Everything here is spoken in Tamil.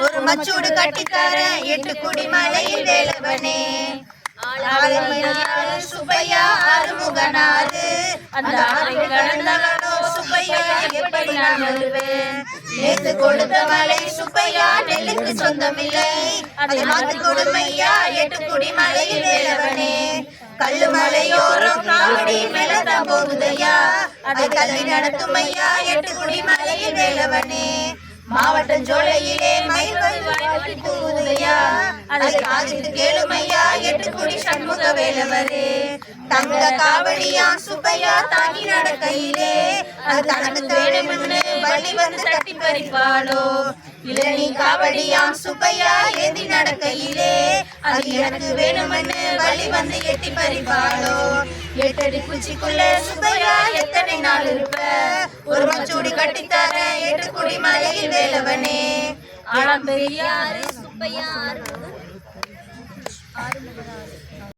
ஒரு மச்சூடு கட்டித்தர எட்டு குடி மலையில் வேலவனே. சுபையா அருமுகனாது அந்த ஆறை கடந்தவனோ சுப்பையா எப்படி நான் வருவேன்? நேத்து கொடுத்த மலை சுப்பையா நெல்லுக்கு சொந்தமில்லை. அதை மாத்து கொடுமையா எட்டு குடி மலையில் வேலவனே. கல்லு மலையோரம் காவடி மேலதான் போகுதையா? அதை கல்வி நடத்தும் ஐயா எட்டு குடி மலையில் வேலவனே. மாவட்டம் ஜோலையிலே மயில் வந்து அதை காதித்து கேளுமையா? எட்டு குடி சண்முக வேலவரே. தங்க காவடியா சுப்பையா தாங்கி நடக்கையிலே. அது தனக்கு வேணும்னு வள்ளி வந்து தட்டி பறிப்பாளோ? இளநீ காவடியாம் சுப்பையா ஏந்தி நடக்கையிலே. அது எனக்கு வேணுமென்னு வள்ளி வந்து எட்டி பறிப்பாளோ? எட்டடி குச்சிக்குள்ள சுப்பையா எத்தனை நாள் இருப்ப கட்டித்தர எட்டு குடி மலையில் வேலவனே ஆழம்பெரியாறு சுப்பையாறு. ஆறு